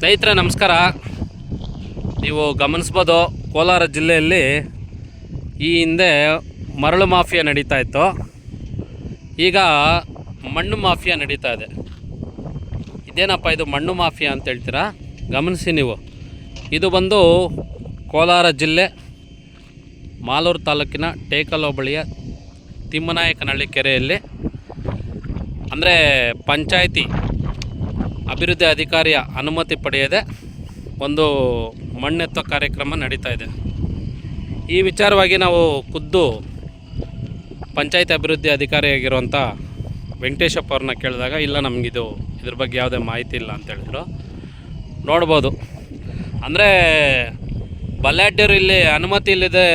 ಸ್ನೇಹಿತರೆ, ನಮಸ್ಕಾರ. ನೀವು ಗಮನಿಸ್ಬೋದು, ಕೋಲಾರ ಜಿಲ್ಲೆಯಲ್ಲಿ ಈ ಹಿಂದೆ ಮರಳು ಮಾಫಿಯಾ ನಡೀತಾ ಇತ್ತು. ಈಗ ಮಣ್ಣು ಮಾಫಿಯಾ ನಡೀತಾ ಇದೆ. ಇದೇನಪ್ಪ ಇದು ಮಣ್ಣು ಮಾಫಿಯಾ ಅಂತ ಹೇಳ್ತೀರಾ? ಗಮನಿಸಿ ನೀವು. ಇದು ಬಂದು ಕೋಲಾರ ಜಿಲ್ಲೆ, ಮಾಲೂರು ತಾಲೂಕಿನ ಟೇಕಲ್ ಹೋಬಳಿಯ ತಿಮ್ಮನಾಯಕನಹಳ್ಳಿ ಕೆರೆಯಲ್ಲಿ. ಅಂದರೆ ಪಂಚಾಯಿತಿ ಅಭಿವೃದ್ಧಿ ಅಧಿಕಾರಿಯ ಅನುಮತಿ ಪಡೆಯದೆ ಒಂದು ಮಣ್ಣೆತ್ತೋ ಕಾರ್ಯಕ್ರಮ ನಡೀತಾ ಇದೆ. ಈ ವಿಚಾರವಾಗಿ ನಾವು ಖುದ್ದು ಪಂಚಾಯತ್ ಅಭಿವೃದ್ಧಿ ಅಧಿಕಾರಿಯಾಗಿರುವಂಥ ವೆಂಕಟೇಶಪ್ಪ ಅವ್ರನ್ನ ಕೇಳಿದಾಗ, ಇಲ್ಲ ನಮಗಿದು ಇದ್ರ ಬಗ್ಗೆ ಯಾವುದೇ ಮಾಹಿತಿ ಇಲ್ಲ ಅಂತ ಹೇಳಿದ್ರು. ನೋಡ್ಬೋದು. ಅಂದರೆ ಬಲ್ಯಾಡ್ಯರು ಇಲ್ಲಿ ಅನುಮತಿ ಇಲ್ಲದೆ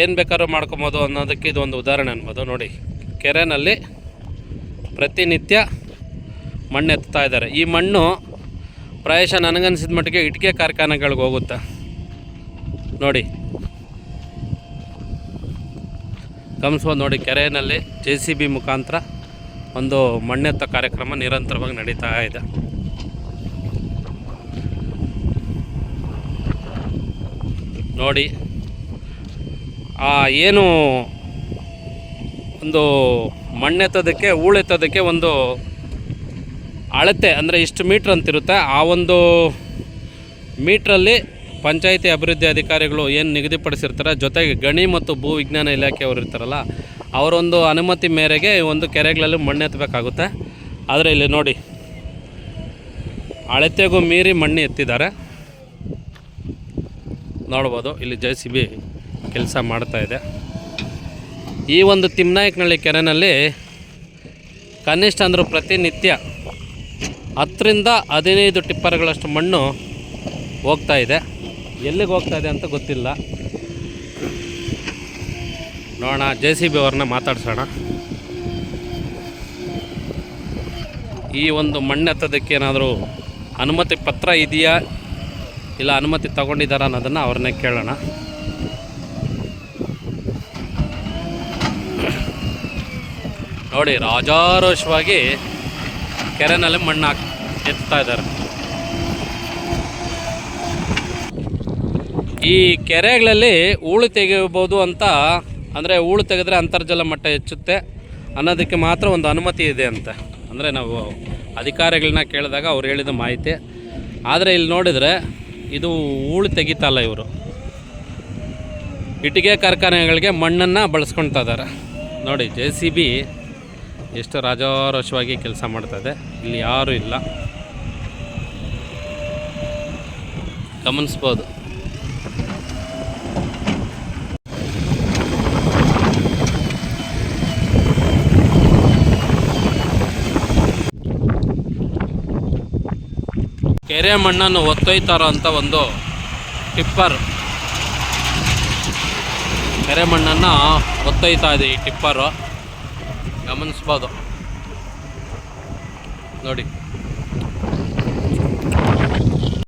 ಏನು ಬೇಕಾದ್ರೂ ಮಾಡ್ಕೊಬೋದು ಅನ್ನೋದಕ್ಕೆ ಇದು ಒಂದು ಉದಾಹರಣೆ ಅನ್ಬೋದು. ನೋಡಿ, ಕೆರೆನಲ್ಲಿ ಪ್ರತಿನಿತ್ಯ ಮಣ್ಣು ಎತ್ತಾ ಇದ್ದಾರೆ. ಈ ಮಣ್ಣು ಪ್ರಾಯಶಃ ನನಗನ್ಸಿದ ಮಟ್ಟಿಗೆ ಇಟ್ಟಿಗೆ ಕಾರ್ಖಾನೆಗಳಿಗೆ ಹೋಗುತ್ತೆ. ನೋಡಿ. ಗಮನಿಸ್ಬೋದು ನೋಡಿ, ಕೆರೆಯಲ್ಲಿ ಜೆ ಸಿ ಬಿ ಮುಖಾಂತರ ಒಂದು ಮಣ್ಣೆತ್ತ ಕಾರ್ಯಕ್ರಮ ನಿರಂತರವಾಗಿ ನಡೀತಾ ಇದೆ. ನೋಡಿ. ಆ ಏನು ಒಂದು ಮಣ್ಣೆತ್ತೋದಕ್ಕೆ, ಹೂಳೆತ್ತೋದಕ್ಕೆ ಒಂದು ಅಳತೆ ಅಂದರೆ ಇಷ್ಟು ಮೀಟ್ರ್ ಅಂತಿರುತ್ತೆ? ಆ ಒಂದು ಮೀಟ್ರಲ್ಲಿ ಪಂಚಾಯಿತಿ ಅಭಿವೃದ್ಧಿ ಅಧಿಕಾರಿಗಳು ಏನು ನಿಗದಿಪಡಿಸಿರ್ತಾರೆ? ಜೊತೆಗೆ ಗಣಿ ಮತ್ತು ಭೂ ವಿಜ್ಞಾನ ಇಲಾಖೆಯವರು ಇರ್ತಾರಲ್ಲ, ಅವರೊಂದು ಅನುಮತಿ ಮೇರೆಗೆ ಒಂದು ಕೆರೆಗಳಲ್ಲಿ ಮಣ್ಣು ಎತ್ತಬೇಕಾಗುತ್ತೆ. ಆದರೆ ಇಲ್ಲಿ ನೋಡಿ, ಅಳತೆಗೂ ಮೀರಿ ಮಣ್ಣು ಎತ್ತಿದ್ದಾರೆ. ನೋಡ್ಬೋದು, ಇಲ್ಲಿ ಜೆ ಸಿ ಬಿ ಕೆಲಸ ಮಾಡ್ತಾ ಇದೆ. ಈ ಒಂದು ತಿಮ್ನಾಯಕನಹಳ್ಳಿ ಕೆರೆನಲ್ಲಿ ಕನಿಷ್ಠ ಅಂದರೂ ಪ್ರತಿನಿತ್ಯ ಹತ್ತರಿಂದ ಹದಿನೈದು ಟಿಪ್ಪರ್ಗಳಷ್ಟು ಮಣ್ಣು ಹೋಗ್ತಾ ಇದೆ. ಎಲ್ಲಿಗೆ ಹೋಗ್ತಾ ಇದೆ ಅಂತ ಗೊತ್ತಿಲ್ಲ. ನೋಡೋಣ ಜೆ ಸಿ ಬಿ ಅವ್ರನ್ನ ಮಾತಾಡ್ಸೋಣ. ಈ ಒಂದು ಮಣ್ಣೆತ್ತೋದಕ್ಕೆ ಏನಾದರೂ ಅನುಮತಿ ಪತ್ರ ಇದೆಯಾ? ಇಲ್ಲ ಅನುಮತಿ ತಗೊಂಡಿದ್ದಾರಾ ಅನ್ನೋದನ್ನು ಅವ್ರನ್ನೇ ಕೇಳೋಣ. ನೋಡಿ, ರಾಜಾರೋಷವಾಗಿ ಕೆರೆನಲ್ಲಿ ಮಣ್ಣು ಹಾಕ್ ಎತ್ತಾ ಇದ್ದಾರೆ. ಈ ಕೆರೆಗಳಲ್ಲಿ ಹೂಳು ತೆಗೆಯಬಹುದು ಅಂತ, ಅಂದರೆ ಹೂಳು ತೆಗೆದ್ರೆ ಅಂತರ್ಜಲ ಮಟ್ಟ ಹೆಚ್ಚುತ್ತೆ ಅನ್ನೋದಕ್ಕೆ ಮಾತ್ರ ಒಂದು ಅನುಮತಿ ಇದೆ ಅಂತ. ಅಂದರೆ ನಾವು ಅಧಿಕಾರಿಗಳನ್ನ ಕೇಳಿದಾಗ ಅವ್ರು ಹೇಳಿದ ಮಾಹಿತಿ. ಆದರೆ ಇಲ್ಲಿ ನೋಡಿದರೆ ಇದು ಹೂಳು ತೆಗಿತಲ್ಲ ಇವರು. ಇಟ್ಟಿಗೆ ಕಾರ್ಖಾನೆಗಳಿಗೆ ಮಣ್ಣನ್ನು ಬಳಸ್ಕೊಳ್ತಾ ಇದ್ದಾರೆ. ನೋಡಿ, ಜೆ ಸಿ ಬಿ ಎಷ್ಟು ರಾಜಾರೋಷವಾಗಿ ಕೆಲಸ ಮಾಡ್ತದೆ ಇಲ್ಲಿ ಯಾರೂ ಇಲ್ಲ. ಗಮನಿಸ್ಬೋದು. ಕೆರೆ ಮಣ್ಣನ್ನು ಒತ್ತೊಯ್ತಾರೋ ಅಂತ ಒಂದು ಟಿಪ್ಪರ್. ಕೆರೆ ಮಣ್ಣನ್ನು ಒತ್ತೊಯ್ತಾ ಇದೆ ಈ ಟಿಪ್ಪರು. ಗಮನಿಸ್ಬೋದು. ನೋಡಿ.